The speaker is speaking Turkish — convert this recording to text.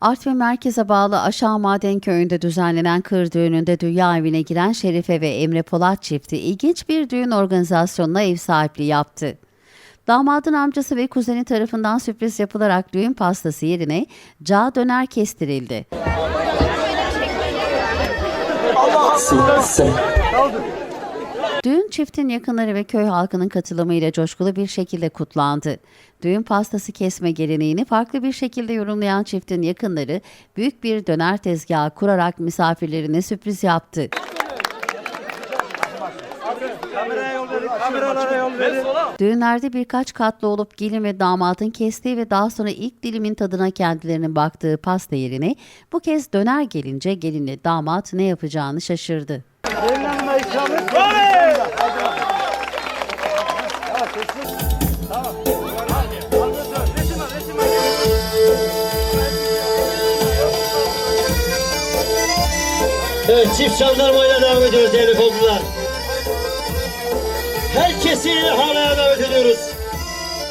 Artvin merkeze bağlı Aşağı Maden Köyü'nde düzenlenen kır düğününde dünya evine giren Şerife ve Emre Polat çifti ilginç bir düğün organizasyonuna ev sahipliği yaptı. Damadın amcası ve kuzeni tarafından sürpriz yapılarak düğün pastası yerine cağ döner kestirildi. Düğün çiftin yakınları ve köy halkının katılımıyla coşkulu bir şekilde kutlandı. Düğün pastası kesme geleneğini farklı bir şekilde yorumlayan çiftin yakınları büyük bir döner tezgahı kurarak misafirlerine sürpriz yaptı. Düğünlerde birkaç katlı olup gelin ve damadın kestiği ve daha sonra ilk dilimin tadına kendilerinin baktığı pasta yerine bu kez döner gelince gelinle damat ne yapacağını şaşırdı. Evet çift jandarmayla devam ediyoruz değerli komşular. Herkesi halaya davet ediyoruz.